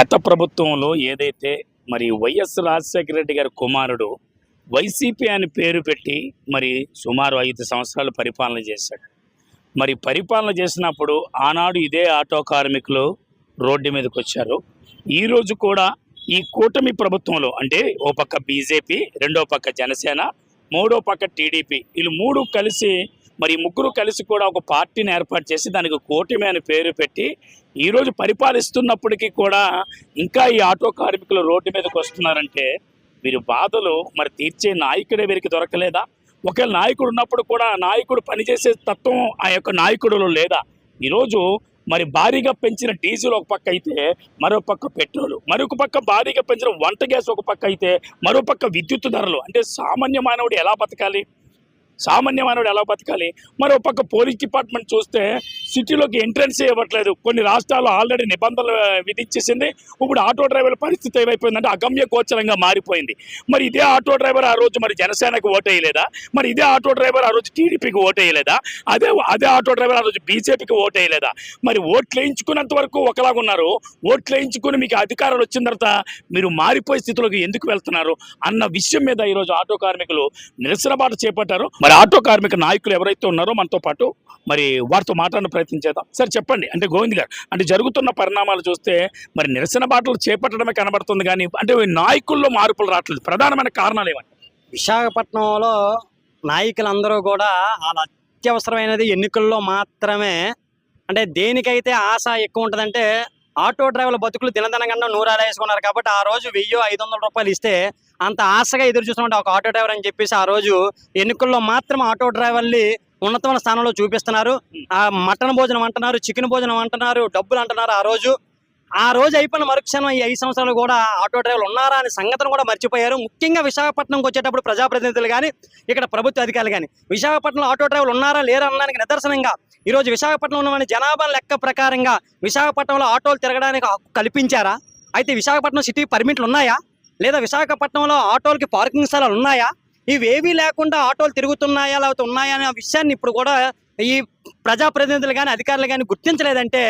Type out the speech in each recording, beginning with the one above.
గత ప్రభుత్వంలో ఏదైతే మరి వైఎస్ రాజశేఖర రెడ్డి గారి కుమారుడు వైసీపీ అని పేరు పెట్టి మరి సుమారు ఐదు సంవత్సరాలు పరిపాలన చేశాడు. మరి పరిపాలన చేసినప్పుడు ఆనాడు ఇదే ఆటో కార్మికులు రోడ్డు మీదకి వచ్చారు. ఈరోజు కూడా ఈ కూటమి ప్రభుత్వంలో అంటే ఓ పక్క బీజేపీ రెండో పక్క జనసేన మూడో పక్క టీడీపీ వీళ్ళు మూడు కలిసి మరి ముగ్గురు కలిసి కూడా ఒక పార్టీని ఏర్పాటు చేసి దానికి కూటమి అని పేరు పెట్టి ఈరోజు పరిపాలిస్తున్నప్పటికీ కూడా ఇంకా ఈ ఆటో కార్మికులు రోడ్డు మీదకి వస్తున్నారంటే వీరి బాధలు మరి తీర్చే నాయకుడే వీరికి దొరకలేదా? ఒకవేళ నాయకుడు ఉన్నప్పుడు కూడా నాయకుడు పనిచేసే తత్వం ఆ యొక్క నాయకుడులో లేదా? ఈరోజు మరి భారీగా పెంచిన డీజిల్ ఒక పక్క అయితే మరో పక్క పెట్రోల్ మరొక పక్క భారీగా పెంచిన వంట గ్యాస్ ఒక పక్క అయితే మరో పక్క విద్యుత్ ధరలు. అంటే సామాన్య మానవుడు ఎలా బతకాలి? సామాన్య మానవుడు ఎలా బతకాలి? మరో పక్క పోలీస్ డిపార్ట్మెంట్ చూస్తే సిటీలోకి ఎంట్రన్స్ ఇవ్వట్లేదు. కొన్ని రాష్ట్రాలు ఆల్రెడీ నిబంధనలు విధించేసింది ఇప్పుడు ఆటో డ్రైవర్ల పరిస్థితి ఏమైపోయిందంటే అగమ్య గోచరంగా మారిపోయింది. మరి ఇదే ఆటో డ్రైవర్ ఆ రోజు మరి జనసేనకు ఓటేయలేదా? మరి ఇదే ఆటో డ్రైవర్ ఆ రోజు టీడీపీకి ఓటేయలేదా? అదే అదే ఆటో డ్రైవర్ ఆ రోజు బీజేపీకి ఓటేయలేదా? మరి ఓట్లు వేయించుకున్నంత వరకు ఒకలాగా ఉన్నారు ఓట్లు వేయించుకుని మీకు అధికారాలు వచ్చిన తర్వాత మీరు మారిపోయే స్థితిలోకి ఎందుకు వెళ్తున్నారు? అన్న విషయం మీద ఈరోజు ఆటో కార్మికులు నిరసన బాట చేపట్టారు. మరి ఆటో కార్మిక నాయకులు ఎవరైతే ఉన్నారో మనతో పాటు మరి వారితో మాట్లాడిన ప్రయత్నం చేద్దాం. సార్ చెప్పండి. అంటే గోవింద్ గారు అంటే జరుగుతున్న పరిణామాలు చూస్తే మరి నిరసన బాటలు చేపట్టడమే కనబడుతుంది కానీ అంటే నాయకుల్లో మార్పులు రావట్లేదు. ప్రధానమైన కారణాలు ఏమంటే విశాఖపట్నంలో నాయకులందరూ కూడా వాళ్ళ అత్యవసరమైనది ఎన్నికల్లో మాత్రమే అంటే దేనికైతే ఆశ ఎక్కువ ఉంటుందంటే ఆటో డ్రైవర్ల బతుకులు దినదనగండా నూరు వేసుకున్నారు కాబట్టి ఆ రోజు వెయ్యి ఐదు వందల రూపాయలు ఇస్తే అంత ఆశగా ఎదురు చూస్తున్నట్టు ఒక ఆటో డ్రైవర్ అని చెప్పేసి ఆ రోజు ఎన్నికల్లో మాత్రం ఆటో డ్రైవర్ని ఉన్నతమైన స్థానంలో చూపిస్తున్నారు. ఆ మటన్ భోజనం అంటున్నారు చికెన్ భోజనం అంటున్నారు డబ్బులు అంటున్నారు ఆ రోజు. ఆ రోజు అయిపోయిన మరుక్షణం ఈ ఐదు సంవత్సరాలు కూడా ఆటో డ్రైవర్లు ఉన్నారా అనే సంగతిని కూడా మర్చిపోయారు. ముఖ్యంగా విశాఖపట్నంకి వచ్చేటప్పుడు ప్రజాప్రతినిధులు కానీ ఇక్కడ ప్రభుత్వ అధికారులు కానీ విశాఖపట్నంలో ఆటో డ్రైవర్లు ఉన్నారా లేరా అనడానికి నిదర్శనంగా ఈ రోజు విశాఖపట్నం ఉన్న జనాభా లెక్క ప్రకారంగా విశాఖపట్నంలో ఆటోలు తిరగడానికి కల్పించారా? అయితే విశాఖపట్నం సిటీ పర్మిట్లు ఉన్నాయా? లేదా విశాఖపట్నంలో ఆటోలకి పార్కింగ్ స్థలాలు ఉన్నాయా? ఇవేవీ లేకుండా ఆటోలు తిరుగుతున్నాయా లేకపోతే ఉన్నాయా అనే విషయాన్ని ఇప్పుడు కూడా ఈ ప్రజాప్రతినిధులు కానీ అధికారులు కానీ గుర్తించలేదంటే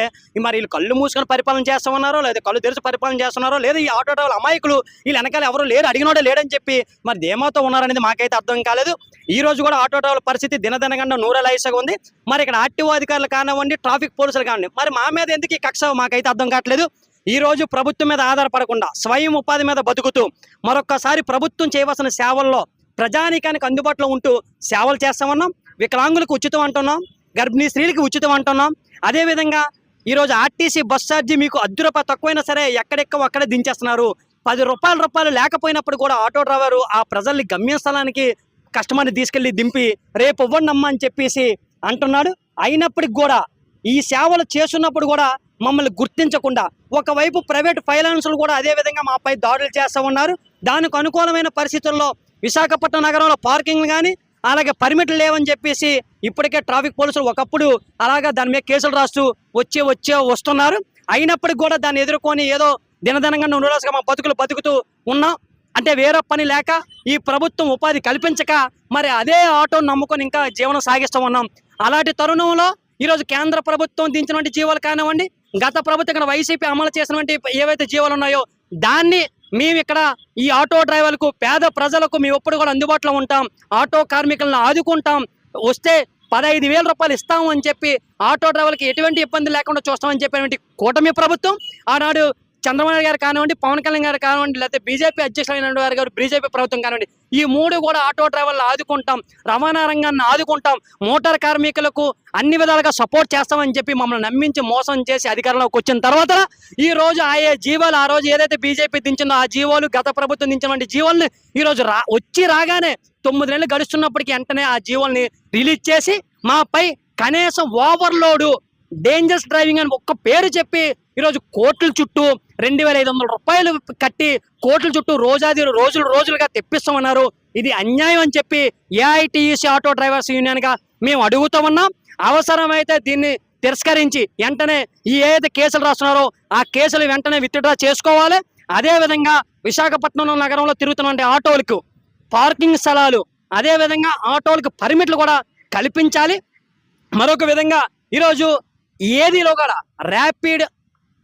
మరి వీళ్ళు కళ్ళు మూసుకొని పరిపాలన చేస్తామన్నారో లేదా కళ్ళు తెరిచి పరిపాలన చేస్తున్నారో లేదా ఈ ఆటో డ్రైవర్ల అమాయకులు వీళ్ళు వెనకాల ఎవరు లేరు అడిగినోడే లేడని చెప్పి మరి ధీమాతో ఉన్నారనేది మాకైతే అర్థం కాలేదు. ఈ రోజు కూడా ఆటో డ్రైవర్ల పరిస్థితి దినదినగండా నూరలైసగా ఉంది. మరి ఇక్కడ ఆర్టీఓ అధికారులు కానివ్వండి ట్రాఫిక్ పోలీసులు కానివ్వండి మరి మా మీద ఎందుకు ఈ కక్ష మాకైతే అర్థం కావట్లేదు. ఈ రోజు ప్రభుత్వం మీద ఆధారపడకుండా స్వయం ఉపాధి మీద బతుకుతూ మరొక్కసారి ప్రభుత్వం చేయవలసిన సేవల్లో ప్రజానీకానికి అందుబాటులో ఉంటూ సేవలు చేస్తామన్నాం. వికలాంగులకు ఉచితం అంటున్నాం గర్భిణీ స్త్రీలకు ఉచితం అంటున్నాం. అదేవిధంగా ఈరోజు ఆర్టీసీ బస్ ఛార్జీ మీకు అద్దు రూపాయలు తక్కువైనా సరే ఎక్కడెక్క అక్కడే దించేస్తున్నారు. పది రూపాయల రూపాయలు లేకపోయినప్పుడు కూడా ఆటో డ్రైవరు ఆ ప్రజల్ని గమ్యస్థలానికి కస్టమర్ని తీసుకెళ్ళి దింపి రేపు ఇవ్వండి అమ్మ అని చెప్పేసి అంటున్నాడు. అయినప్పటికి కూడా ఈ సేవలు చేస్తున్నప్పుడు కూడా మమ్మల్ని గుర్తించకుండా ఒకవైపు ప్రైవేట్ ఫైనాన్సులు కూడా అదే విధంగా మాపై దాడులు చేస్తూ ఉన్నారు. దానికి అనుకూలమైన పరిస్థితుల్లో విశాఖపట్నం నగరంలో పార్కింగ్ కానీ అలాగే పర్మిట్లు లేవని చెప్పేసి ఇప్పటికే ట్రాఫిక్ పోలీసులు ఒకప్పుడు అలాగా దాని మీద కేసులు రాస్తూ వచ్చే వచ్చే వస్తున్నారు. అయినప్పటికి కూడా దాన్ని ఎదుర్కొని ఏదో దినదినంగా ఉండరాసుగా మా బతుకులు బతుకుతూ ఉన్నాం. అంటే వేరే పని లేక ఈ ప్రభుత్వం ఉపాధి కల్పించక మరి అదే ఆటోను నమ్ముకొని ఇంకా జీవనం సాగిస్తూ ఉన్నాం. అలాంటి తరుణంలో ఈరోజు కేంద్ర ప్రభుత్వం దించినటువంటి జీవాలు కానివ్వండి గత ప్రభుత్వం ఇక్కడ వైసీపీ అమలు చేసినటువంటి ఏవైతే జీవాలు ఉన్నాయో దాన్ని మేము ఇక్కడ ఈ ఆటో డ్రైవర్లకు పేద ప్రజలకు మేము ఎప్పుడు కూడా అందుబాటులో ఉంటాం. ఆటో కార్మికులను ఆదుకుంటాం. వస్తే పదహైదు వేల రూపాయలు ఇస్తాము అని చెప్పి ఆటో డ్రైవర్కి ఎటువంటి ఇబ్బంది లేకుండా చూస్తామని చెప్పినటువంటి కూటమి ప్రభుత్వం ఆనాడు చంద్రబాబు గారు కానివ్వండి పవన్ కళ్యాణ్ గారు కానివ్వండి లేకపోతే బీజేపీ అధ్యక్షులైన గారు గారు బీజేపీ ప్రభుత్వం కానివ్వండి ఈ మూడు కూడా ఆటో డ్రైవర్లు ఆదుకుంటాం రవాణా రంగాన్ని ఆదుకుంటాం మోటార్ కార్మికులకు అన్ని విధాలుగా సపోర్ట్ చేస్తామని చెప్పి మమ్మల్ని నమ్మించి మోసం చేసి అధికారంలోకి వచ్చిన తర్వాత ఈ రోజు ఆయా జీవాలు ఆ రోజు ఏదైతే బీజేపీ దించిందో ఆ జీవాలు గత ప్రభుత్వం దించినటువంటి జీవోల్ని ఈ రోజు రా వచ్చి రాగానే తొమ్మిది నెలలు గడుస్తున్నప్పటికీ వెంటనే ఆ జీవోల్ని రిలీజ్ చేసి మాపై కనీసం ఓవర్లోడు డేంజరస్ డ్రైవింగ్ అని ఒక్క పేరు చెప్పి ఈరోజు కోర్టుల చుట్టూ రెండు వేల ఐదు వందల రూపాయలు కట్టి కోట్ల చుట్టూ రోజాది రోజులు రోజులుగా తెప్పిస్తామన్నారు. ఇది అన్యాయం అని చెప్పి ఏఐటియుసి ఆటో డ్రైవర్స్ యూనియన్గా మేము అడుగుతూ ఉన్నాం అవసరమైతే దీన్ని తిరస్కరించి వెంటనే ఈ ఏదైతే కేసులు రాస్తున్నారో ఆ కేసులు వెంటనే విత్డ్రా చేసుకోవాలి. అదే విధంగా విశాఖపట్నం నగరంలో తిరుగుతున్న ఆటోలకు పార్కింగ్ స్థలాలు అదేవిధంగా ఆటోలకు పర్మిట్లు కూడా కల్పించాలి. మరొక విధంగా ఈరోజు ఏదిలో కూడా ర్యాపిడ్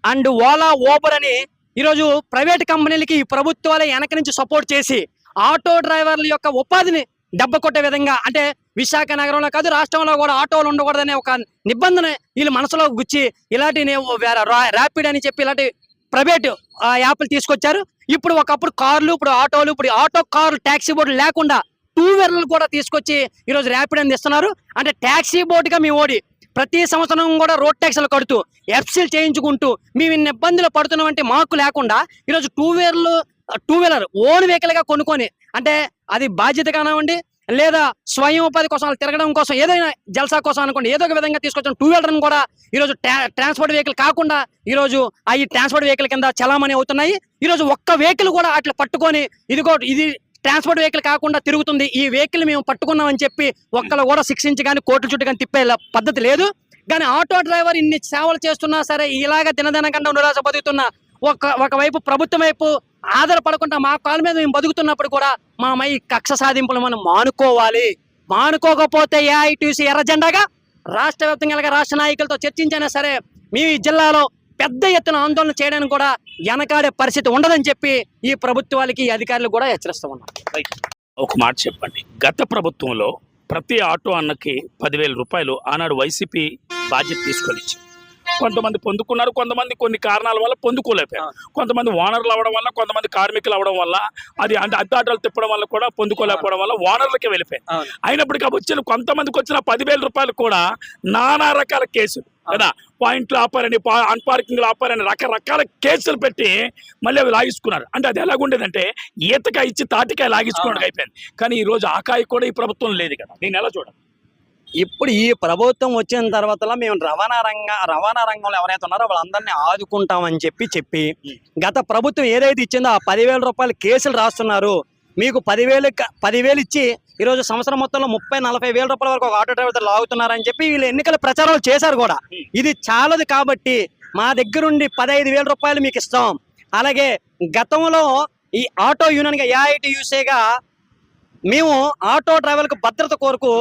అండ్ ఓలా ఓబర్ అని ఈరోజు ప్రైవేట్ కంపెనీలకి ఈ ప్రభుత్వాలే వెనక నుంచి సపోర్ట్ చేసి ఆటో డ్రైవర్ల యొక్క ఉపాధిని దెబ్బ కొట్టే విధంగా అంటే విశాఖ నగరంలో కాదు రాష్ట్రంలో కూడా ఆటోలు ఉండకూడదనే ఒక నిబంధన వీళ్ళు మనసులో గుచ్చి ఇలాంటి వేరే రా- ర్యాపిడ్ అని చెప్పి ఇలాంటి ప్రైవేట్ ఆ, యాప్లు తీసుకొచ్చారు. ఇప్పుడు ఒకప్పుడు కార్లు ఇప్పుడు ఆటోలు ఇప్పుడు ఆటో కార్లు ట్యాక్సీ బోర్డు లేకుండా టూ వీలర్లు కూడా తీసుకొచ్చి ఈరోజు ర్యాపిడ్ అని ఇస్తున్నారు అంటే ట్యాక్సీ బోర్డుగా మీ ఓడి ప్రతి సంవత్సరం కూడా రోడ్ ట్యాక్స్లు కడుతూ ఎఫ్సీలు చేయించుకుంటూ మేము ఇన్ని ఇబ్బందులు పడుతున్నామంటే మాకు లేకుండా ఈరోజు టూ వీలర్లు టూ వీలర్ ఓన్ వెహికల్గా కొనుక్కొని అంటే అది బాధ్యత కానివ్వండి లేదా స్వయం ఉపాధి కోసం వాళ్ళు తిరగడం కోసం ఏదైనా జల్సా కోసం అనుకోండి ఏదో ఒక విధంగా తీసుకొచ్చిన టూ వీలర్ కూడా ఈరోజు ట్రాన్స్పోర్ట్ వెహికల్ కాకుండా ఈరోజు ఆ ఈ ట్రాన్స్పోర్ట్ వెహికల్ కింద చలామణి అవుతున్నాయి. ఈరోజు ఒక్క వెహికల్ కూడా అట్లా పట్టుకొని ఇదిగో ఇది ట్రాన్స్పోర్ట్ వెహికల్ కాకుండా తిరుగుతుంది. ఈ వెహికల్ మేము పట్టుకున్నామని చెప్పి ఒక్కరు కూడా శిక్షించి కానీ కోర్టు చుట్టూ కానీ తిప్పే పద్ధతి లేదు. కానీ ఆటో డ్రైవర్ ఇన్ని సేవలు చేస్తున్నా సరే ఇలాగ దినదినకంగా నిరాశ బతుకుతున్న ఒక ఒకవైపు ప్రభుత్వం వైపు ఆధారపడకుండా మా కాళ్ళ మీద మేము బతుకుతున్నప్పుడు కూడా మనం ఈ కక్ష సాధింపులు మనం మానుకోవాలి. మానుకోకపోతే ఏఐటీసీ ఎర్ర జెండాగా రాష్ట్ర వ్యాప్తంగా రాష్ట్ర నాయకులతో చర్చించైనా సరే మీ జిల్లాలో పెద్ద ఎత్తున ఆందోళన చేయడానికి కూడా వెనకాడే పరిస్థితి ఉండదని చెప్పి ఈ ప్రభుత్వాలకి ఈ అధికారులు కూడా హెచ్చరిస్తూ ఉన్నారు ఒక మాట చెప్పండి. గత ప్రభుత్వంలో ప్రతి ఆటో అన్నకి పదివేల రూపాయలు ఆనాడు వైసీపీ బాధ్యత తీసుకొని ఇచ్చింది కొంతమంది పొందుకున్నారు కొంతమంది కొన్ని కారణాల వల్ల పొందుకోలేకపోయారు. కొంతమంది ఓనర్లు అవ్వడం వల్ల కొంతమంది కార్మికులు అవ్వడం వల్ల అది అంటే అద్దాటలు తిప్పడం వల్ల కూడా పొందుకోలేకపోవడం వల్ల ఓనర్లకి వెళ్ళిపోయాయి. అయినప్పటికీ వచ్చిన కొంతమందికి వచ్చిన పదివేల రూపాయలు కూడా నానా రకాల కేసులు కదా? పాయింట్లు ఆపారని అన్ పార్కింగ్లు ఆపారని రకరకాల కేసులు పెట్టి మళ్ళీ అవి లాగించుకున్నారు అంటే అది ఎలాగుండేదంటే ఈతకాయ ఇచ్చి తాటికాయ లాగించుకోవడం అయిపోయింది. కానీ ఈ రోజు ఆ కాయ కూడా ఈ ప్రభుత్వం లేదు కదా. నేను ఎలా చూడాలి? ఇప్పుడు ఈ ప్రభుత్వం వచ్చిన తర్వాత మేము రవాణా రంగ రవాణా రంగంలో ఎవరైతే ఉన్నారో వాళ్ళందరినీ ఆదుకుంటామని చెప్పి చెప్పి గత ప్రభుత్వం ఏదైతే ఇచ్చిందో ఆ పదివేల రూపాయల కేసులు రాస్తున్నారు. మీకు పదివేలు పదివేలు ఇచ్చి ఈరోజు సంవత్సరం మొత్తంలో ముప్పై నలభై వేల రూపాయల వరకు ఒక ఆటో డ్రైవర్ లాగుతున్నారని చెప్పి వీళ్ళు ఎన్నికల ప్రచారాలు చేశారు కూడా. ఇది చాలదు కాబట్టి మా దగ్గరుండి పదహైదు వేల రూపాయలు మీకు ఇస్తాం. అలాగే గతంలో ఈ ఆటో యూనియన్గా ఏఐటియూసీగా మేము ఆటో డ్రైవర్లకు భద్రత కోరుకు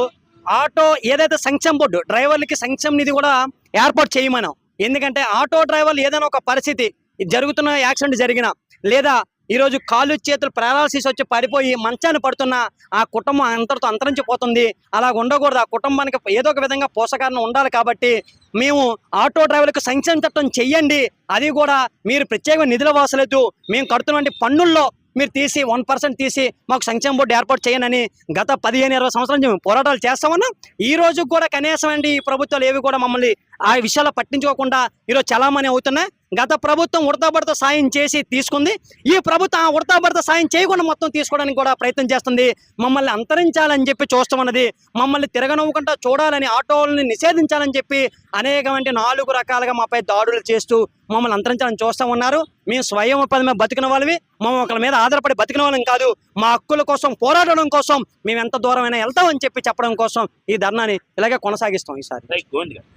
ఆటో ఏదైతే సంక్షేమ బోర్డు డ్రైవర్లకి సంక్షేమ నిధి కూడా ఏర్పాటు చేయమనం ఎందుకంటే ఆటో డ్రైవర్లు ఏదైనా ఒక పరిస్థితి జరుగుతున్న యాక్సిడెంట్ జరిగిన లేదా ఈరోజు కాళ్ళు చేతులు పారాలసిస్ వచ్చి పడిపోయి మంచాన్ని పడుతున్న ఆ కుటుంబం అంతటితో అంతరించిపోతుంది. అలా ఉండకూడదు. ఆ కుటుంబానికి ఏదో ఒక విధంగా పోషకాలను ఉండాలి కాబట్టి మేము ఆటో డ్రైవర్లకు సంక్షేమ చట్టం చెయ్యండి. అది కూడా మీరు ప్రత్యేక నిధులు వాసలేదు. మేము కడుతున్నటువంటి పన్నుల్లో మీరు తీసి వన్ పర్సెంట్ తీసి మాకు సంక్షేమ బోర్డు ఏర్పాటు చేయనని గత పదిహేను ఇరవై సంవత్సరాల నుంచి పోరాటాలు చేస్తామన్నా. ఈ రోజు కూడా కనీసం అండి ఈ ప్రభుత్వాలు ఏవి కూడా మమ్మల్ని ఆ విషయాలు పట్టించుకోకుండా ఈరోజు చలామణి అవుతున్నాయి. గత ప్రభుత్వం ఉడతాబడత సాయం చేసి తీసుకుంది. ఈ ప్రభుత్వం ఆ ఉడతాబడత సాయం చేయకుండా మొత్తం తీసుకోవడానికి కూడా ప్రయత్నం చేస్తుంది. మమ్మల్ని అంతరించాలని చెప్పి చూస్తామన్నది మమ్మల్ని తిరగనవ్వకుండా చూడాలని ఆటోలని నిషేధించాలని చెప్పి అనేకమంటే నాలుగు రకాలుగా మాపై దాడులు చేస్తూ మమ్మల్ని అంతరించాలని చూస్తూ ఉన్నారు. మేము స్వయం ఉపాధి మీద బతికిన వాళ్ళవి మేము ఒకరి మీద ఆధారపడి బతికిన వాళ్ళం కాదు. మా హక్కుల కోసం పోరాడడం కోసం మేము ఎంత దూరమైనా వెళ్తామని చెప్పి చెప్పడం కోసం ఈ ధర్నాని ఇలాగే కొనసాగిస్తాం ఈసారి.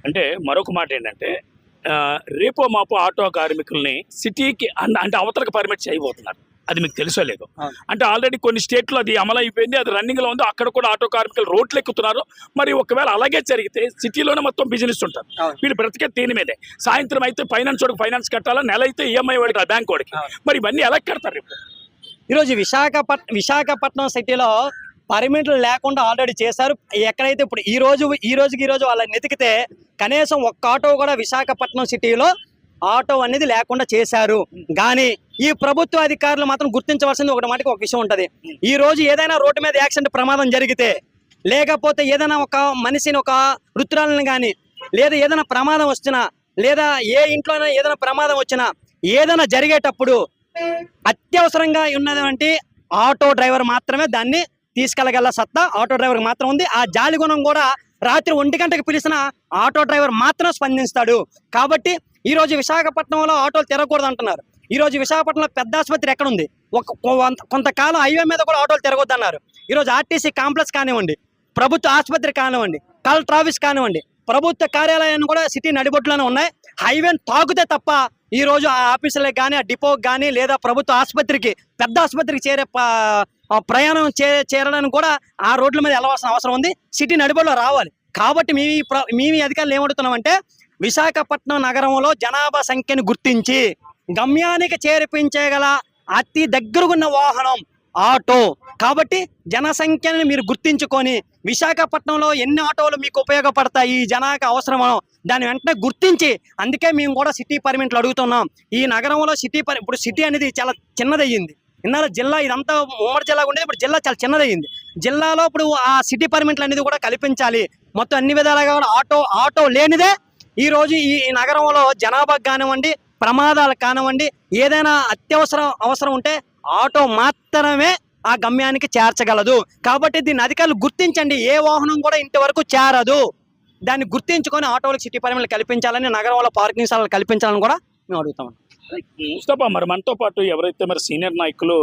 అంటే మరొక మాట ఏంటంటే రేపో మాపో ఆటో కార్మికుల్ని సిటీకి అంటే అవతలకు పర్మిట్ చేయబోతున్నారు. అది మీకు తెలుసో లేదు. అంటే ఆల్రెడీ కొన్ని స్టేట్లో అది అమలు అయిపోయింది అది రన్నింగ్లో ఉంది అక్కడ కూడా ఆటో కార్మికులు రోడ్లు ఎక్కుతున్నారు. మరి ఒకవేళ అలాగే జరిగితే సిటీలోనే మొత్తం బిజినెస్ ఉంటారు. వీళ్ళు బ్రతికే దీని మీదే. సాయంత్రం అయితే ఫైనాన్స్ వాడికి ఫైనాన్స్ కట్టాలా నెల అయితే ఈఎంఐ వాడికి బ్యాంక్ వాడికి. మరి ఇవన్నీ ఎలా కడతారు ఇప్పుడు ఈరోజు విశాఖపట్ విశాఖపట్నం సిటీలో పర్మిట్లు లేకుండా ఆల్రెడీ చేశారు. ఎక్కడైతే ఇప్పుడు ఈ రోజు ఈ రోజుకి ఈ రోజు వాళ్ళని వెతికితే కనీసం ఒక్క ఆటో కూడా విశాఖపట్నం సిటీలో ఆటో అనేది లేకుండా చేశారు. కానీ ఈ ప్రభుత్వ అధికారులు మాత్రం గుర్తించవలసింది ఒకటి మాటకి ఒక విషయం ఉంటుంది. ఈ రోజు ఏదైనా రోడ్డు మీద యాక్సిడెంట్ ప్రమాదం జరిగితే లేకపోతే ఏదైనా ఒక మనిషిని ఒక వృత్తురాలను కానీ లేదా ఏదైనా ప్రమాదం వచ్చినా లేదా ఏ ఇంట్లోనైనా ఏదైనా ప్రమాదం వచ్చినా ఏదైనా జరిగేటప్పుడు అత్యవసరంగా ఉన్నటువంటి ఆటో డ్రైవర్ మాత్రమే దాన్ని తీసుకెళ్ళగల సత్తా ఆటో డ్రైవర్ మాత్రం ఉంది. ఆ జాలి గుణం కూడా రాత్రి ఒంటి గంటకు పిలిచిన ఆటో డ్రైవర్ మాత్రం స్పందిస్తాడు. కాబట్టి ఈరోజు విశాఖపట్నంలో ఆటోలు తిరగకూడదు అంటున్నారు. ఈరోజు విశాఖపట్నంలో పెద్ద ఆసుపత్రి ఎక్కడ ఉంది ఒక కొంత- కొంతకాలం హైవే మీద కూడా ఆటోలు తిరగొద్దు అన్నారు. ఈ రోజు ఆర్టీసీ కాంప్లెక్స్ కానివ్వండి ప్రభుత్వ ఆసుపత్రి కానివ్వండి కలెక్టర్ ఆఫీస్ కానివ్వండి ప్రభుత్వ కార్యాలయాన్ని కూడా సిటీ నడిబొట్టులోనే ఉన్నాయి. హైవేని తాకుతే తప్ప ఈ రోజు ఆ ఆఫీసులకు కానీ ఆ డిపోకి కానీ లేదా ప్రభుత్వ ఆసుపత్రికి పెద్ద ఆసుపత్రికి చేరే ప్రయాణం చే చేరడానికి కూడా ఆ రోడ్ల మీద వెళ్ళవలసిన అవసరం ఉంది. సిటీ నడిబడిలో రావాలి. కాబట్టి మీ ప్ర- మీ అధికారులు ఏమంటున్నామంటే విశాఖపట్నం నగరంలో జనాభా సంఖ్యను గుర్తించి గమ్యానికి చేర్పించగల అతి దగ్గరకున్న వాహనం ఆటో. కాబట్టి జనసంఖ్యను మీరు గుర్తించుకొని విశాఖపట్నంలో ఎన్ని ఆటోలు మీకు ఉపయోగపడతాయి ఈ జనాకి అవసరమో దాని వెంటనే గుర్తించి అందుకే మేము కూడా సిటీ పర్మిట్లు అడుగుతున్నాం. ఈ నగరంలో సిటీ పర్ ఇప్పుడు సిటీ అనేది చాలా చిన్నదయ్యింది. ఇందాక జిల్లా ఇదంతా ఉమ్మడి జిల్లా ఉండేది ఇప్పుడు జిల్లా చాలా చిన్నదయ్యింది. జిల్లాలో ఇప్పుడు ఆ సిటీ పర్మిట్లు అనేది కూడా కల్పించాలి. మొత్తం అన్ని విధాలుగా కూడా ఆటో ఆటో లేనిదే ఈ రోజు ఈ ఈ నగరంలో జనాభాకు కానివ్వండి ప్రమాదాలకు కానివ్వండి ఏదైనా అత్యవసరం అవసరం ఉంటే ఆటో మాత్రమే ఆ గమ్యానికి చేర్చగలదు. కాబట్టి దీన్ని అధికారులు గుర్తించండి. ఏ వాహనం కూడా ఇంతవరకు చేరదు. దాన్ని గుర్తించుకొని ఆటోలకు సిటీ పరిమితులు కల్పించాలని నగరంలో పార్కింగ్ స్థలాలు కల్పించాలని కూడా మేము అడుగుతాం. ముస్తఫా మరి మనతో పాటు ఎవరైతే మరి సీనియర్ నాయకులు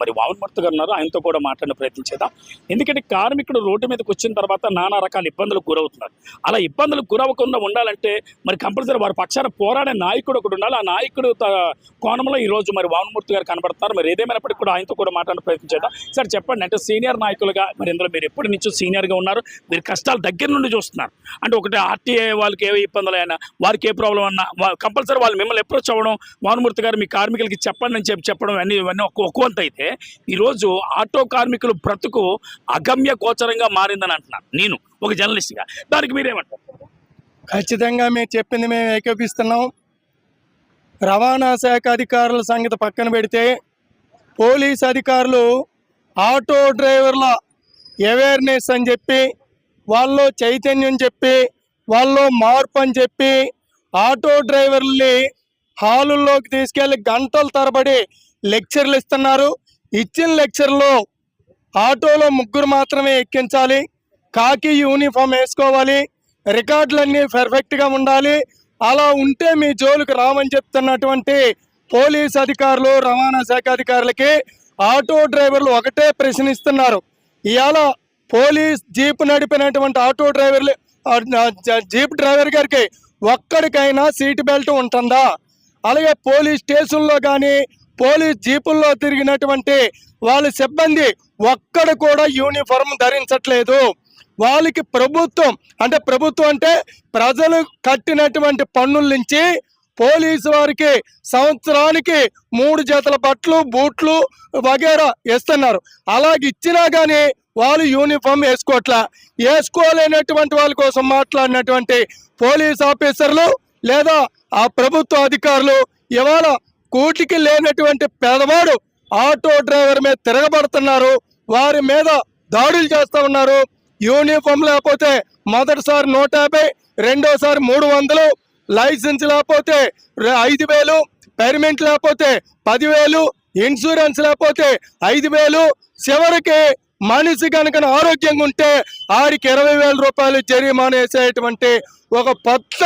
మరి వామన్మూర్తి గారు ఉన్నారో ఆయనతో కూడా మాట్లాడిన ప్రయత్నం చేద్దాం. ఎందుకంటే కార్మికుడు రోడ్డు మీదకి వచ్చిన తర్వాత నానా రకాల ఇబ్బందులకు గురవుతున్నారు. అలా ఇబ్బందులకు గురవకుండా ఉండాలంటే మరి కంపల్సరీ వారి పక్షాన పోరాడే నాయకుడు ఒకటి ఉండాలి. ఆ నాయకుడు త- కోణంలో ఈరోజు మరి వామన్మూర్తి గారు కనబడుతున్నారు మరి ఏదేమైనప్పటికీ కూడా ఆయనతో కూడా మాట్లాడిన ప్రయత్నం చేద్దాం. సార్ చెప్పండి. అంటే సీనియర్ నాయకులుగా మరి ఇందులో మీరు ఎప్పటి నుంచో సీనియర్గా ఉన్నారు? మీరు కష్టాలు దగ్గర నుండి చూస్తున్నారు. అంటే ఒకటి ఆర్టీఐ వాళ్ళకి ఏ ఇబ్బందులు అయినా వారికి ఏ ప్రాబ్లం అన్నా కంపల్సరీ వాళ్ళు మిమ్మల్ని అప్రోచ్ అవ్వడం భానుమూర్తి గారు మీ కార్మికులకి చెప్పండి అని చెప్పి చెప్పడం అన్ని ఇవన్నీ ఒక అయితే ఈరోజు ఆటో కార్మికులు బ్రతుకు అగమ్య గోచరంగా మారిందని అంటున్నాను నేను ఒక జర్నలిస్ట్గా. దానికి మీరేమంటారు? ఖచ్చితంగా మేము చెప్పింది మేము ఏకీపిస్తున్నాం. రవాణా శాఖ అధికారుల సంగతి పక్కన పెడితే పోలీస్ అధికారులు ఆటో డ్రైవర్ల అవేర్నెస్ అని చెప్పి వాళ్ళు చైతన్యం చెప్పి వాళ్ళు మార్పు అని చెప్పి ఆటో డ్రైవర్లని హాలుల్లోకి తీసుకెళ్ళి గంటల తరబడి లెక్చర్లు ఇస్తున్నారు. ఇచ్చిన లెక్చర్లో ఆటోలో ముగ్గురు మాత్రమే ఎక్కించాలి. కాకి యూనిఫామ్ వేసుకోవాలి. రికార్డులన్నీ పర్ఫెక్ట్గా ఉండాలి. అలా ఉంటే మీ జోలికి రామని చెప్తున్నటువంటి పోలీస్ అధికారులు రవాణా శాఖ అధికారులకి ఆటో డ్రైవర్లు ఒకటే ప్రశ్నిస్తున్నారు. ఇవాళ పోలీస్ జీప్ నడిపినటువంటి ఆటో డ్రైవర్లు జీప్ డ్రైవర్ గారికి ఒక్కడికైనా సీట్ బెల్ట్ ఉంటుందా? అలాగే పోలీస్ స్టేషన్లో కానీ పోలీస్ జీపుల్లో తిరిగినటువంటి వాళ్ళ సిబ్బంది ఒక్కడు కూడా యూనిఫామ్ ధరించట్లేదు. వాళ్ళకి ప్రభుత్వం అంటే ప్రభుత్వం అంటే ప్రజలు కట్టినటువంటి పన్నుల నుంచి పోలీసు వారికి సంవత్సరానికి మూడు జతల బట్టలు బూట్లు వగేరా ఇస్తున్నారు. అలాగే ఇచ్చినా కానీ వాళ్ళు యూనిఫామ్ వేసుకోవట్లా వేసుకోలేనటువంటి వాళ్ళ కోసం మాట్లాడినటువంటి పోలీస్ ఆఫీసర్లు లేదా ఆ ప్రభుత్వ అధికారులు ఇవాళ కూటికి లేనటువంటి పేదవాడు ఆటో డ్రైవర్ మీద తిరగబడుతున్నారు. వారి మీద దాడులు చేస్తా ఉన్నారు. యూనిఫామ్ లేకపోతే మొదటిసారి నూట యాభై రెండోసారి మూడు వందలు లైసెన్స్ లేకపోతే ఐదు వేలు పెర్మిట్ లేకపోతే పదివేలు ఇన్సూరెన్స్ లేకపోతే ఐదు వేలు. చివరికి మనిషి కనుక ఆరోగ్యంగా ఉంటే ఆడికి ఇరవై వేల రూపాయలు జరిమానా వేసేటువంటి ఒక కొత్త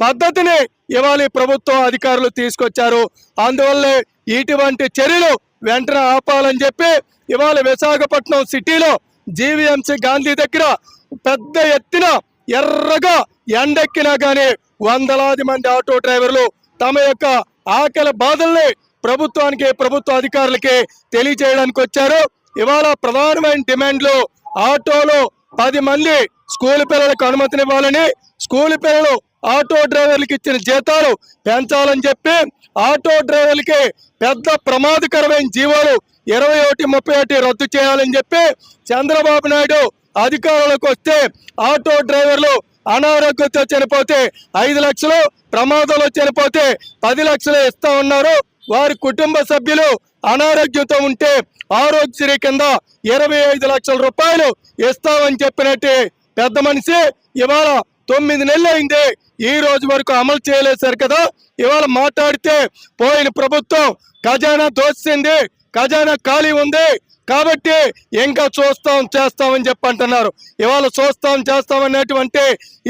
పద్ధతిని ఇవాళ ప్రభుత్వం అధికారులు తీసుకొచ్చారు. అందువల్లే ఇటువంటి చర్యలు వెంటనే ఆపాలని చెప్పి ఇవాళ విశాఖపట్నం సిటీలో జీవీఎంసీ గాంధీ దగ్గర పెద్ద ఎత్తున ఎర్రగా ఎండెక్కినా కానీ వందలాది మంది ఆటో డ్రైవర్లు తమ యొక్క ఆకలి బాధల్ని ప్రభుత్వానికి ప్రభుత్వ అధికారులకి తెలియజేయడానికి వచ్చారు. ఇవాళ ప్రధానమైన డిమాండ్లు ఆటోలో పది మంది స్కూల్ పిల్లలకు అనుమతినివ్వాలని స్కూల్ పిల్లలు ఆటో డ్రైవర్లకు ఇచ్చిన జీతాలు పెంచాలని చెప్పి ఆటో డ్రైవర్లకి పెద్ద ప్రమాదకరమైన జీవాలు ఇరవై ఒకటి ముప్పై ఒకటి రద్దు చేయాలని చెప్పి చంద్రబాబు నాయుడు అధికారంలోకి వస్తే ఆటో డ్రైవర్లు అనారోగ్యంతో చనిపోతే ఐదు లక్షలు ప్రమాదంలో చనిపోతే పది లక్షలు ఇస్తా ఉన్నారు. వారి కుటుంబ సభ్యులు అనారోగ్యంతో ఉంటే ఆరోగ్యశ్రీ కింద ఇరవై ఐదు లక్షల రూపాయలు ఇస్తామని చెప్పినట్టు పెద్ద మనిషి ఇవాళ తొమ్మిది నెలలు అయింది. ఈ రోజు వరకు అమలు చేయలేదు కదా. ఇవాళ మాట్లాడితే పోయిన ప్రభుత్వం ఖజానా దోచింది ఖజానా ఖాళీ ఉంది. కాబట్టి ఇంకా చూస్తాం చేస్తామని చెప్పి అంటున్నారు. ఇవాళ చూస్తాం చేస్తాం అనేటువంటి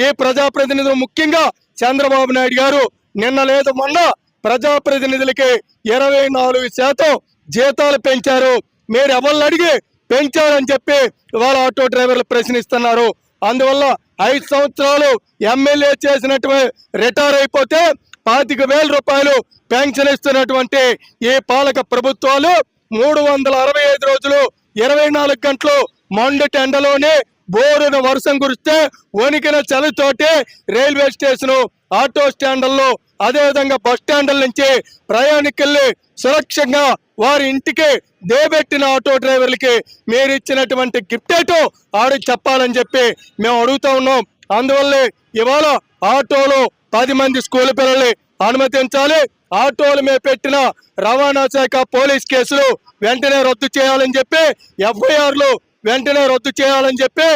ఈ ప్రజాప్రతినిధులు ముఖ్యంగా చంద్రబాబు నాయుడు గారు నిన్న లేదు మొన్న ప్రజాప్రతినిధులకి ఇరవై నాలుగు శాతం జీతాలు పెంచారు. మీరు ఎవరిని అడిగి పెంచారని చెప్పి ఇవాళ ఆటో డ్రైవర్లు ప్రశ్నిస్తున్నారు. అందువల్ల ఐదు సంవత్సరాలు ఎమ్మెల్యే చేసినటువంటి రిటైర్ అయిపోతే పాతిక వేల రూపాయలు పెన్షన్ ఇస్తున్నటువంటి ఈ పాలక ప్రభుత్వాలు మూడు వందల అరవై ఐదు రోజులు ఇరవై నాలుగు గంటలు మండటి టెండలోనే బోరున వర్షం కురిస్తే వణికిన చలితోటి రైల్వే స్టేషన్ ఆటో స్టాండ్లలో అదేవిధంగా బస్ స్టాండ్ల నుంచి ప్రయాణికుల్ని సురక్షంగా వారి ఇంటికి దేబెట్టిన ఆటో డ్రైవర్లకి మీరు ఇచ్చినటువంటి గిఫ్ట్ ఏటో ఆడి చెప్పాలని చెప్పి మేము అడుగుతా ఉన్నాం. అందువల్లే ఇవాళ ఆటోలో పది మంది స్కూల్ పిల్లల్ని అనుమతించాలి. ఆటోలు మీద పెట్టిన రవాణా శాఖ పోలీస్ కేసులు వెంటనే రద్దు చేయాలని చెప్పి ఎఫ్ఐఆర్లు వెంటనే రద్దు చేయాలని చెప్పి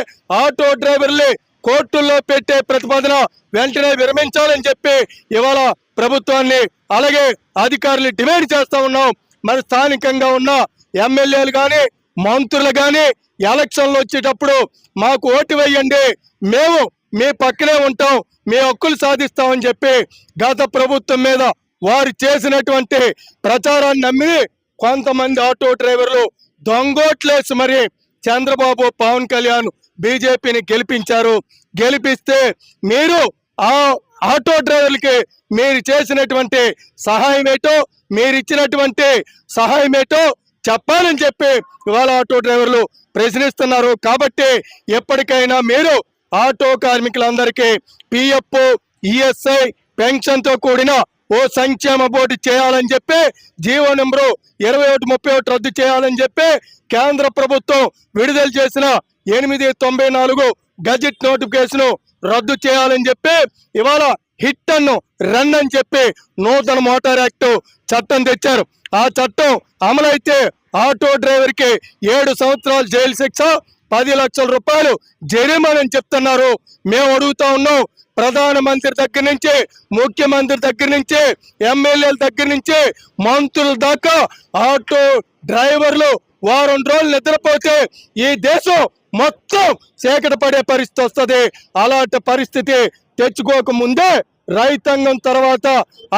ఆటో డ్రైవర్లు కోర్టుల్లో పెట్టే ప్రతిపాదన వెంటనే విరమించాలని చెప్పి ఇవాళ ప్రభుత్వాన్ని అలాగే అధికారులు డిమాండ్ చేస్తా ఉన్నాం. మరి స్థానికంగా ఉన్న ఎమ్మెల్యేలు కానీ మంత్రులు కానీ ఎలక్షన్లు వచ్చేటప్పుడు మాకు ఓటు వేయండి. మేము మీ పక్కనే ఉంటాం. మీ హక్కులు సాధిస్తామని చెప్పి గత ప్రభుత్వం మీద వారు చేసినటువంటి ప్రచారాన్ని నమ్మి కొంతమంది ఆటో డ్రైవర్లు దొంగోట్లేసి మరి చంద్రబాబు పవన్ కళ్యాణ్ బీజేపీని గెలిపించారు. గెలిపిస్తే మీరు ఆ ఆటో డ్రైవర్లకి మీరు చేసినటువంటి సహాయం ఏటో మీరు ఇచ్చినటువంటి సహాయం ఏటో చెప్పాలని చెప్పి ఇవాళ ఆటో డ్రైవర్లు ప్రశ్నిస్తున్నారు. కాబట్టి ఎప్పటికైనా మీరు ఆటో కార్మికులందరికీ పిఎఫ్ ఈఎస్ఐ పెన్షన్తో కూడిన ఓ సంక్షేమ బోర్డు చేయాలని చెప్పి జీవో నెంబరు ఇరవై ఒకటి ముప్పై ఒకటి రద్దు చేయాలని చెప్పి కేంద్ర ప్రభుత్వం విడుదల చేసిన ఎనిమిది తొంభై నాలుగు గజెట్ నోటిఫికేషన్ రద్దు చేయాలని చెప్పి ఇవాళ హిట్ అన్ను రన్ అని చెప్పి నూతన మోటార్ యాక్ట్ చట్టం తెచ్చారు. ఆ చట్టం అమలైతే ఆటో డ్రైవర్కి ఏడు సంవత్సరాలు జైలు శిక్ష పది లక్షల రూపాయలు జరిమానని చెప్తున్నారు. మేము అడుగుతా ఉన్నాం ప్రధానమంత్రి దగ్గర నుంచి ముఖ్యమంత్రి దగ్గర నుంచి ఎమ్మెల్యేల దగ్గర నుంచి మంత్రుల దాకా ఆటో డ్రైవర్లు వారం రోజులు నిద్రపోతే ఈ దేశం మొత్తం చీకటి పడే పరిస్థితి వస్తుంది. అలాంటి పరిస్థితి తెచ్చుకోక ముందే రైతాంగం తర్వాత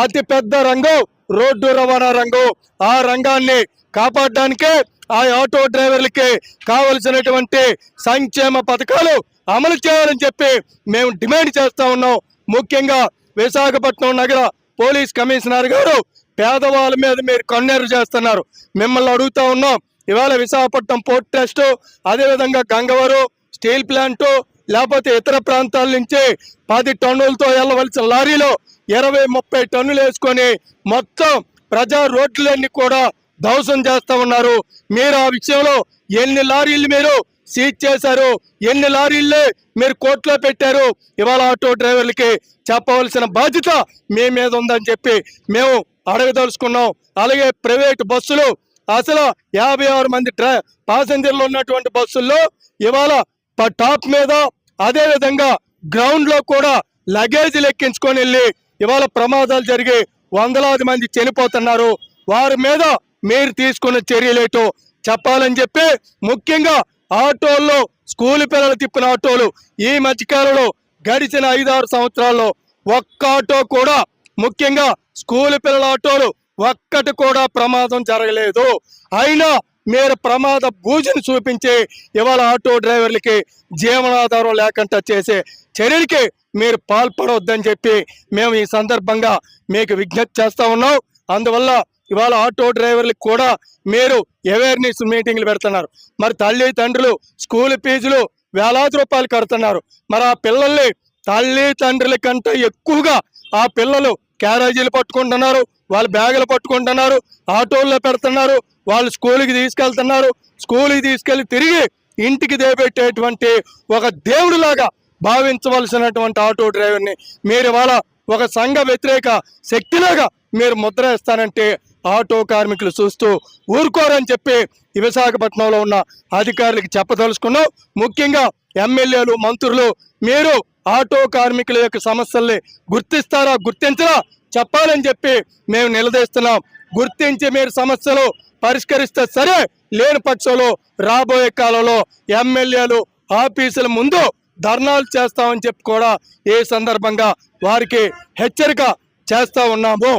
అతిపెద్ద రంగం రోడ్డు రవాణా రంగం. ఆ రంగాన్ని కాపాడడానికే ఆ ఆటో డ్రైవర్లకి కావలసినటువంటి సంక్షేమ పథకాలు అమలు చేయాలని చెప్పి మేము డిమాండ్ చేస్తూ ఉన్నాం. ముఖ్యంగా విశాఖపట్నం నగర పోలీస్ కమిషనర్ గారు పేదవాళ్ళ మీద మీరు కన్నేరు చేస్తున్నారు. మిమ్మల్ని అడుగుతా ఉన్నాం. ఇవాళ విశాఖపట్నం పోర్ట్ ట్రస్ట్ అదేవిధంగా గంగవరం స్టీల్ ప్లాంటు లేకపోతే ఇతర ప్రాంతాల నుంచి పది టన్నులతో వెళ్ళవలసిన లారీలో ఇరవై ముప్పై టన్నులు వేసుకొని మొత్తం ప్రజా రోడ్లన్నీ కూడా ధ్వంసం చేస్తూ ఉన్నారు. మీరు ఆ విషయంలో ఎన్ని లారీలు మీరు సీజ్ చేశారు? ఎన్ని లారీలే మీరు కోర్టులో పెట్టారు? ఇవాళ ఆటో డ్రైవర్లకి చెప్పవలసిన బాధ్యత మీ మీద ఉందని చెప్పి మేము అడగదలుచుకున్నాం. అలాగే ప్రైవేట్ బస్సులు అసలు యాభై ఆరు మంది డ్రై ప్యాసింజర్లు ఉన్నటువంటి బస్సుల్లో ఇవాళ ప- టాప్ మీద అదే విధంగా గ్రౌండ్లో కూడా లగేజ్ లెక్కించుకొని వెళ్ళి ఇవాళ ప్రమాదాలు జరిగి వందలాది మంది చనిపోతున్నారు. వారి మీద మీరు తీసుకున్న చర్యలేటో చెప్పాలని చెప్పి ముఖ్యంగా ఆటోల్లో స్కూల్ పిల్లలు తిప్పిన ఆటోలు ఈ మధ్యకాలంలో గడిచిన ఐదారు సంవత్సరాల్లో ఒక్క ఆటో కూడా ముఖ్యంగా స్కూల్ పిల్లల ఆటోలు ఒక్కటి కూడా ప్రమాదం జరగలేదు. అయినా మీరు ప్రమాద భూజను చూపించి ఇవాళ ఆటో డ్రైవర్లకి జీవనాధారం లేకుండా చేసే చర్యలకి మీరు పాల్పడవద్దని చెప్పి మేము ఈ సందర్భంగా మీకు విజ్ఞప్తి చేస్తూ ఉన్నాం. అందువల్ల ఇవాళ ఆటో డ్రైవర్లకు కూడా మీరు అవేర్నెస్ మీటింగ్లు పెడుతున్నారు. మరి తల్లి తండ్రులు స్కూల్ ఫీజులు వేలాది రూపాయలు కడుతున్నారు. మరి ఆ పిల్లల్ని తల్లి తండ్రుల కంటే ఎక్కువగా ఆ పిల్లలు క్యారేజీలు పట్టుకుంటున్నారు వాళ్ళ బ్యాగులు పట్టుకుంటున్నారు ఆటోల్లో పెడుతున్నారు వాళ్ళు స్కూల్కి తీసుకెళ్తున్నారు. స్కూల్కి తీసుకెళ్ళి తిరిగి ఇంటికి దేపెట్టేటువంటి ఒక దేవుడిలాగా భావించవలసినటువంటి ఆటో డ్రైవర్ని మీరు ఇవాళ ఒక సంఘ వ్యతిరేక శక్తిలాగా మీరు ముద్ర ఇస్తానంటే ఆటో కార్మికులు చూస్తూ ఊరుకోరని చెప్పి విశాఖపట్నంలో ఉన్న అధికారులకు చెప్పదలుచుకున్నాం. ముఖ్యంగా ఎమ్మెల్యేలు మంత్రులు మీరు ఆటో కార్మికుల యొక్క సమస్యల్ని గుర్తిస్తారా గుర్తించరా చెప్పాలని చెప్పి మేము నిలదీస్తున్నాం. గుర్తించి మీరు సమస్యలు పరిష్కరిస్తే సరే లేని పక్షంలో రాబోయే కాలంలో ఎమ్మెల్యేలు ఆఫీసుల ముందు ధర్నాలు చేస్తామని చెప్పి కూడా ఈ సందర్భంగా వారికి హెచ్చరిక చేస్తా ఉన్నాము.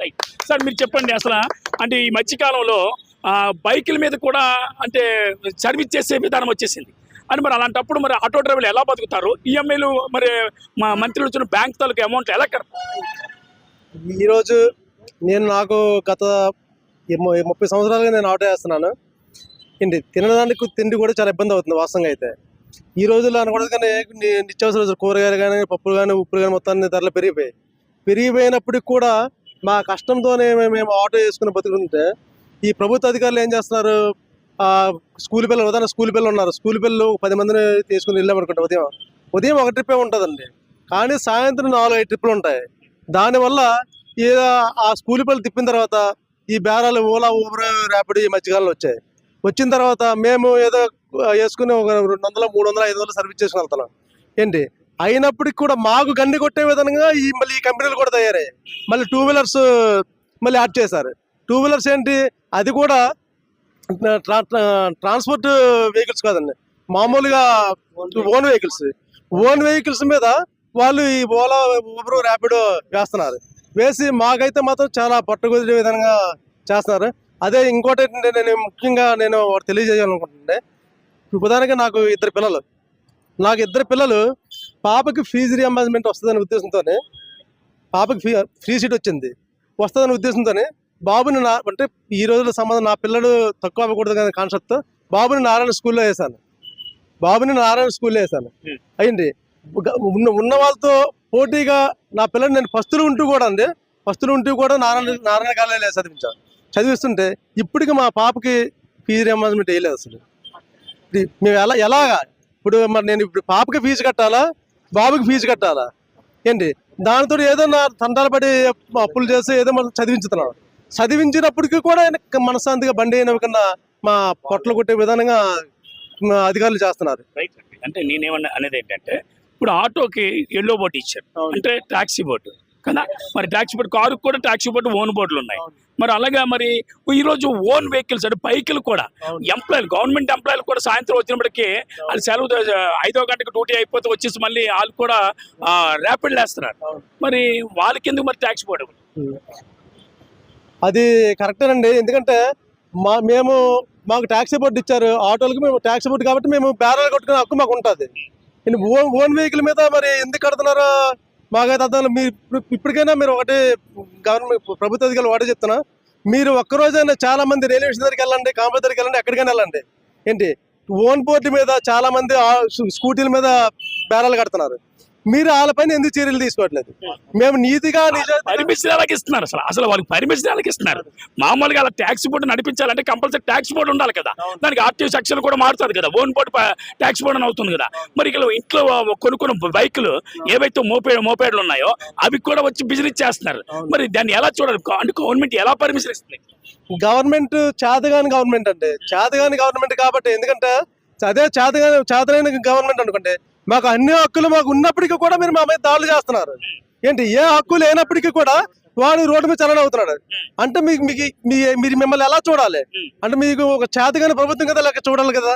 రైట్. సార్ మీరు చెప్పండి అసలు అంటే ఈ మధ్యకాలంలో ఆ, బైకుల మీద కూడా అంటే సర్వీస్ చేసే విధానం వచ్చేసింది. అని మరి అలాంటప్పుడు మరి ఆటో డ్రైవర్లు ఎలా బతుకుతారు? ఈఎంఐలు మరి మా మంత్రులు వచ్చిన బ్యాంక్ తాలూకు అమౌంట్ ఎలా కడతారు? ఈరోజు నేను నాకు గత ముప్పై సంవత్సరాలుగా నేను ఆటో వేస్తున్నాను. ఏంటి తినడానికి తిండి కూడా చాలా ఇబ్బంది అవుతుంది వాస్తవంగా అయితే. ఈ రోజుల్లో అనకూడదు కానీ నిత్యావసర కూరగాయలు కానీ పప్పులు కానీ ఉప్పులు కానీ మొత్తాన్ని ధరలు పెరిగిపోయాయి. పెరిగిపోయినప్పటికి కూడా మా కష్టంతోనే మేము మేము ఆటో వేసుకుని బతుకుంటే ఈ ప్రభుత్వ అధికారులు ఏం చేస్తున్నారు? స్కూల్ పిల్లలు ఉదాహరణ స్కూల్ పిల్లలు ఉన్నారు. స్కూల్ పిల్లలు పది మందిని తీసుకుని వెళ్ళామనుకుంటే ఉదయం. ఉదయం ఒక ట్రిప్పే ఉంటుందండి. కానీ సాయంత్రం నాలుగు ఐదు ట్రిప్పులు ఉంటాయి. దానివల్ల ఏదో ఆ స్కూల్ పిల్లలు తిప్పిన తర్వాత ఈ బేరాలు ఓలా ఊబర్ ర్యాపిడ్ ఈ మధ్యకాలంలో వచ్చాయి. వచ్చిన తర్వాత మేము ఏదో వేసుకుని ఒక రెండు వందల మూడు వందల ఐదు వందలు సర్వీస్ చేసుకుని వెళ్తున్నాం. ఏంటి? అయినప్పటికి కూడా మాకు గండి కొట్టే విధంగా ఈ మళ్ళీ ఈ కంపెనీలు కూడా తయారయ్యాయి. మళ్ళీ టూ వీలర్స్ మళ్ళీ యాడ్ చేశారు. టూ వీలర్స్ ఏంటి? అది కూడా ట్రాన్స్పోర్ట్ వెహికల్స్ కాదండి. మామూలుగా ఓన్ వెహికల్స్ ఓన్ వెహికల్స్ మీద వాళ్ళు ఈ ఓలా ఊబర్ ర్యాపిడో వేస్తున్నారు. వేసి మాకైతే మాత్రం చాలా పట్టుకుదిరే విధంగా చేస్తున్నారు. అదే ఇంకోటి ఏంటంటే నేను ముఖ్యంగా నేను తెలియజేయాలనుకుంటుంటే ఉదాహరణగా నాకు ఇద్దరు పిల్లలు. నాకు ఇద్దరు పిల్లలు పాపకి ఫీజు రియంబర్స్మెంట్ వస్తుందనే ఉద్దేశంతోనే పాపకి ఫీ ఫ్రీ సీట్ వచ్చింది. వస్తుందనే ఉద్దేశంతోనే బాబుని నా అంటే ఈ రోజుల సంబంధం నా పిల్లడు తక్కువ అవ్వకూడదు కానీ కాన్సెప్ట్ బాబుని నారాయణ స్కూల్లో వేశాను. బాబుని నారాయణ స్కూల్లో వేశాను. గ- ఉన్న ఉన్న వాళ్ళతో పోటీగా నా పిల్లలు నేను ఫస్టులు ఉంటూ కూడా అండి ఫస్టులు ఉంటూ కూడా నారాయణ నారాయణ కాలేజీలో చదివించాను చదివిస్తుంటే ఇప్పటికి మా పాపకి ఫీజు రియంబర్స్మెంట్ వేయలేదు అసలు. మేము ఎలా ఎలాగా? ఇప్పుడు మరి నేను ఇప్పుడు పాపకి ఫీజు కట్టాలా? బాబుకి ఫీజు కట్టాలా? ఏంటి? దానితో ఏదో నా తంటాలు పడి అప్పులు చేసి ఏదో మనం చదివించుతున్నాను చదివించినప్పటికీ కూడా ఆయన మనశ్శాంతిగా బండి అయిన కన్నా మా పొట్టలు కొట్టే విధానంగా అధికారులు చేస్తున్నారు. రైట్ అంటే నేనేమన్నా అనేది ఏంటంటే ఇప్పుడు ఆటోకి ఎల్లో బోర్డు ఇచ్చారు. అంటే టాక్సీ బోర్డు కదా? మరి టాక్సీ బోర్డు కారుకు కూడా టాక్సీ బోర్డు ఓన్ బోర్డులు ఉన్నాయి. మరి అలాగా మరి ఈ రోజు ఓన్ వెహికల్స్ అంటే బైకులు కూడా. ఎంప్లాయీలు గవర్నమెంట్ ఎంప్లాయీలు కూడా సాయంత్రం వచ్చినప్పటికీ వాళ్ళు సెలవు ఐదో గంటకు డ్యూటీ అయిపోతే వచ్చేసి మళ్ళీ వాళ్ళు కూడా ర్యాపిడ్ వేస్తున్నారు. మరి వాళ్ళకి ఎందుకు మరి ట్యాక్సీ బోర్డు అది కరెక్టేనండి ఎందుకంటే మా మేము మాకు ట్యాక్సీ బోర్డు ఇచ్చారు. ఆటోలకి మేము ట్యాక్సీ బోర్డు కాబట్టి మేము బేరాలు కొట్టుకునే హక్కు మాకు ఉంటుంది. ఓన్ ఓన్ వెహికల్ మీద మరి ఎందుకు కడుతున్నారో? మాకైతే అర్థం మీరు ఇప్పుడు- ఇప్పటికైనా మీరు ఒకటి గవర్నమెంట్ ప్రభుత్వ అధికారులు ఒకటే చెప్తున్నా. మీరు ఒక్కరోజైనా చాలా మంది రైల్వే స్టేషన్ దగ్గరికి వెళ్ళండి కాంపౌండ్ దగ్గరికి వెళ్ళండి ఎక్కడికైనా వెళ్ళండి. ఏంటి? ఓన్ బోర్డు మీద చాలా మంది స్కూటీల మీద బేరాలు కడుతున్నారు. మీరు వాళ్ళపైన ఎందుకు చర్యలు తీసుకోవట్లేదు? మేము నీతిగా పర్మిషన్ ఎలాగ ఇస్తున్నారు అసలు. అసలు వాళ్ళకి పర్మిషన్ ఎలాగ ఇస్తున్నారు. మామూలుగా అలా ట్యాక్సీ బోర్డు నడిపించాలంటే కంపల్సరీ ట్యాక్సీ బోర్డు ఉండాలి కదా. దానికి ఆర్టీఓ సెక్షన్ కూడా మారుతుంది కదా. ఓన్ బోర్డు ట్యాక్సీ బోర్డు అని అవుతుంది కదా. మరి ఇక్కడ ఇంట్లో కొనుక్కున్న బైకులు ఏవైతే మోపే మోపేడ్లు ఉన్నాయో అవి కూడా వచ్చి బిజినెస్ చేస్తున్నారు. మరి దాన్ని ఎలా చూడాలి? అంటే గవర్నమెంట్ ఎలా పర్మిషన్ ఇస్తుంది? గవర్నమెంట్ చేతగాని గవర్నమెంట్ అంటే చేతగాని గవర్నమెంట్ కాబట్టి ఎందుకంటే అదే చేతగాని చేతనైన గవర్నమెంట్ అనుకోండి మాకు అన్ని హక్కులు మాకు ఉన్నప్పటికీ కూడా మీరు మా మీద దాడులు చేస్తున్నారు. ఏంటి? ఏ హక్కు లేనప్పటికీ కూడా వాడు రోడ్డు మీద చలన అవుతున్నాడు. అంటే మీకు మీకు మీ మీరు మిమ్మల్ని ఎలా చూడాలి? అంటే మీకు ఒక చేతగాని ప్రభుత్వం కదా లెక్క చూడాలి కదా?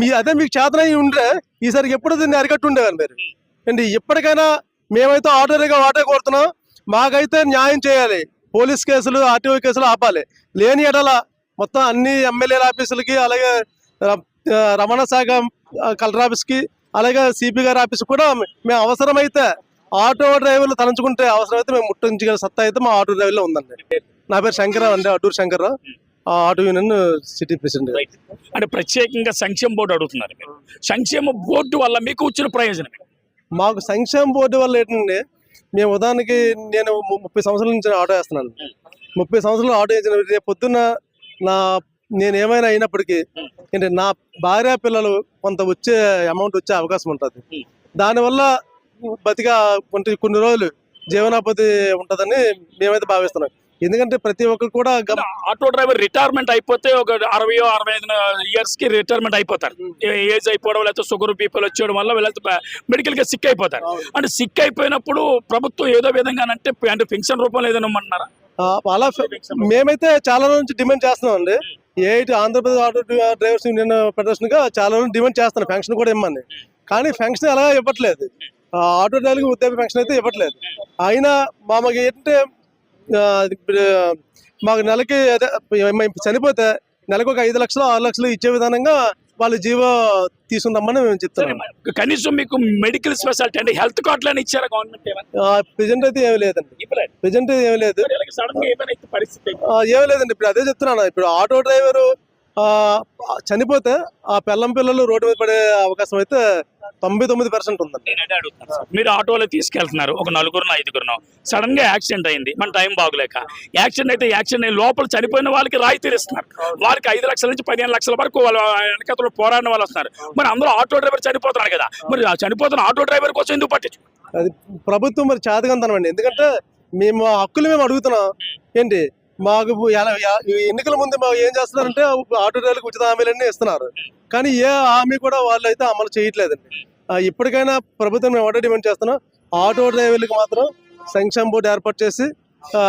మీ అదే మీకు చేతనై ఉంటే ఈసారి ఎప్పుడు దీన్ని అరికట్టు ఉండేవారు మీరు? ఏంటి? ఇప్పటికైనా మేమైతే ఆర్డర్గా వాటే కోరుతున్నాం. మాకైతే న్యాయం చేయాలి. పోలీస్ కేసులు ఆర్టీఓ కేసులు ఆపాలి. లేని ఎడల మొత్తం అన్ని ఎమ్మెల్యేల ఆఫీసులకి అలాగే రవాణా శాఖ కలెక్టర్ ఆఫీస్కి అలాగే సిపి గారి ఆఫీస్ కూడా మేము అవసరమైతే ఆటో డ్రైవర్లు తలంచుకుంటే అవసరమైతే మేము ముట్టించగల సత్తా అయితే మా ఆటో డ్రైవర్లో ఉందండి. నా పేరు శంకర్రావు అండి Aturu Shankarrao. Auto union city president అంటే ప్రత్యేకంగా సంక్షేమ బోర్డు అడుగుతున్నారు సంక్షేమ బోర్డు వల్ల మీకు వచ్చిన ప్రయోజనం? మాకు సంక్షేమ బోర్డు వల్ల ఏంటంటే మేము ఉదాహరణకి నేను ముప్పై సంవత్సరాల నుంచి ఆటో వేస్తున్నాను. ముప్పై సంవత్సరాలు ఆటో వేసిన రేపు పొద్దున్న నా నేను ఏమైనా అయినప్పటికీ ఏంటి నా భార్య పిల్లలు కొంత వచ్చే అమౌంట్ వచ్చే అవకాశం ఉంటుంది. దానివల్ల బతిగా కొంత కొన్ని రోజులు జీవనోపాధి ఉంటుందని మేమైతే భావిస్తున్నాం. ఎందుకంటే ప్రతి ఒక్కరు కూడా ఆటో డ్రైవర్ రిటైర్మెంట్ అయిపోతే ఒక అరవై అరవై ఐదు ఇయర్స్కి రిటైర్మెంట్ అయిపోతారు. ఏజ్ అయిపోవడం లేకపోతే షుగర్ బీపీలు వచ్చేయడం వల్ల వీళ్ళతో మెడికల్గా సిక్ అయిపోతారు. అంటే సిక్ అయిపోయినప్పుడు ప్రభుత్వం ఏదో విధంగా అంటే అంటే పెన్షన్ రూపంలో ఏదైనా ఇమ్మంటున్నారా? ఆ, అలా మేమైతే చాలా నుంచి డిమాండ్ చేస్తున్నాం అండి ఏటి ఆంధ్రప్రదేశ్ ఆటో డ్రైవర్స్ యూనియన్ ఫెడరేషన్గా చాలా రోజులు డిమాండ్ చేస్తాను ఫంక్షన్ కూడా ఇమ్మని కానీ ఫంక్షన్ అలా ఇవ్వట్లేదు. ఆ, ఆటో డ్రైవర్కి ఉద్యోగ ఫంక్షన్ అయితే ఇవ్వట్లేదు. అయినా మామకి ఏంటంటే మాకు నెలకి అదే చనిపోతే నెలకు ఒక ఐదు లక్షలు ఆరు లక్షలు ఇచ్చే విధానంగా వాళ్ళు జీవో తీసుకుందామని మేము చెప్తున్నాం. మరి కనీసం మీకు మెడికల్ స్పెషాలిటీ అంటే హెల్త్ కార్డులను ఇచ్చారా గవర్నమెంట్ ప్రెజెంట్ అయితే ఏమీ లేదండి. ప్రెజెంట్ ఏమీ లేదు. అయితే పరిస్థితి ఆ, ఏం లేదండి. ఇప్పుడు అదే చెప్తున్నాను. ఇప్పుడు ఆటో డ్రైవరు చనిపోతే ఆ పిల్లం పిల్లలు రోడ్డు మీద పడే అవకాశం అయితే తొంభై తొమ్మిది పర్సెంట్ ఉందండి. మీరు ఆటోలో తీసుకెళ్తున్నారు. ఒక నలుగురు ఐదుగురును. సడన్గా యాక్సిడెంట్ అయింది. మన టైం బాగులేక. యాక్సిడెంట్ అయితే యాక్సిడెంట్ అయ్యి లోపల చనిపోయిన వాళ్ళకి రాయితీ ఇస్తున్నారు వారికి ఐదు లక్షల నుంచి పదిహేను లక్షల వరకు వాళ్ళ వెనకతలు పోరాడిన వాళ్ళు వస్తున్నారు. మరి అందరూ ఆటో డ్రైవర్ చనిపోతున్నారు కదా. మరి ఆ చనిపోతున్న ఆటో డ్రైవర్ కోసం ఎందుకు పట్టించు? అది ప్రభుత్వం మరి చేతకంతనం అండి ఎందుకంటే మేము హక్కులు మేము అడుగుతున్నాం. ఏంటి? మాకు ఎన్నికల ముందు మాకు ఏం చేస్తున్నారంటే ఆటో డ్రైవర్లకు ఉచిత హామీలన్నీ ఇస్తున్నారు. కానీ ఏ హామీ కూడా వాళ్ళు అయితే అమలు చేయట్లేదండి. ఇప్పటికైనా ప్రభుత్వం మేము ఒకటే డిమాండ్ చేస్తున్నాం. ఆటో డ్రైవర్లకు మాత్రం సంక్షేమ బోర్డు ఏర్పాటు చేసి ఆ,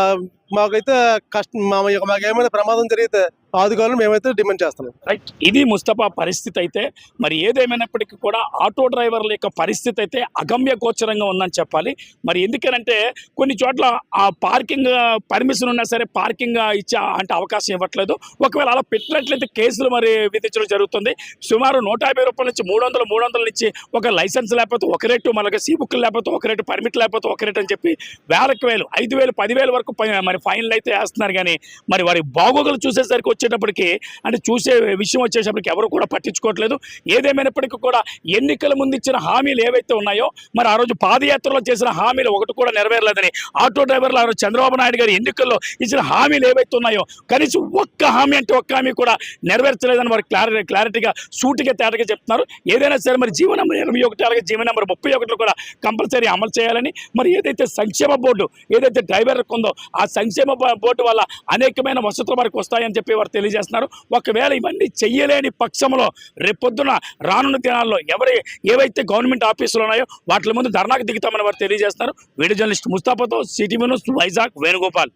మాకైతే కష్టం మాకేమైనా మాకు ప్రమాదం జరిగితే ఆదుకోవాలని మేమైతే డిమాండ్ చేస్తున్నాం. రైట్. ఇది ముస్తఫా పరిస్థితి అయితే మరి ఏదేమైనప్పటికీ కూడా ఆటో డ్రైవర్ల యొక్క పరిస్థితి అయితే అగమ్య గోచరంగా ఉందని చెప్పాలి. మరి ఎందుకనంటే కొన్ని చోట్ల ఆ పార్కింగ్ పర్మిషన్ ఉన్నా సరే పార్కింగ్ ఇచ్చే అంటే అవకాశం ఇవ్వట్లేదు. ఒకవేళ అలా పెట్టినట్లయితే కేసులు మరి విధించడం జరుగుతుంది. సుమారు నూట యాభై రూపాయల నుంచి మూడు వందలు మూడు వందల నుంచి ఒక లైసెన్స్ లేకపోతే ఒక రేటు మనకి సీ బుక్లు లేకపోతే ఒక రేటు పర్మిట్ లేకపోతే ఒక రేటు అని చెప్పి వేలకు వేలు ఐదు వేలు పదివేలు వరకు మరి ఫైన్లు అయితే వేస్తున్నారు కానీ మరి వారి బాగోగులు చూసేసరికి వచ్చేటప్పటికి అంటే చూసే విషయం వచ్చేటప్పటికి ఎవరు కూడా పట్టించుకోవట్లేదు. ఏదేమైనప్పటికీ కూడా ఎన్నికల ముందు ఇచ్చిన హామీలు ఏవైతే ఉన్నాయో మరి ఆ రోజు పాదయాత్రలో చేసిన హామీలు ఒకటి కూడా నెరవేరలేదని ఆటో డ్రైవర్లు ఆ రోజు చంద్రబాబు నాయుడు గారు ఎన్నికల్లో ఇచ్చిన హామీలు ఏవైతే ఉన్నాయో కనీసం ఒక్క హామీ అంటే ఒక్క హామీ కూడా నెరవేర్చలేదని వారు క్లారి క్లారిటీగా సూటిగా తేటగా చెప్తున్నారు. ఏదైనా సరే మరి జీవో నెంబర్ ఒకటి అలాగే జీవో నెంబర్ ముప్పై ఒకటిలో కూడా కంపల్సరీ అమలు చేయాలని మరి ఏదైతే సంక్షేమ బోర్డు ఏదైతే డ్రైవర్ ఉందో ఆ సంక్షేమ బోర్డు వల్ల అనేకమైన వసతులు మనకు వస్తాయని చెప్పి వారు తెలియజేస్తున్నారు. ఒకవేళ ఇవన్నీ చెయ్యలేని పక్షంలో రేపొద్దున రానున్న దినాల్లో ఎవరి ఏవైతే గవర్నమెంట్ ఆఫీసులు ఉన్నాయో వాటి ముందు ధర్నాకు దిగుతామని వారు తెలియజేస్తున్నారు. వీడియో జర్నలిస్ట్ ముస్తాఫాతో సిటీ న్యూస్ వైజాగ్ వేణుగోపాల్.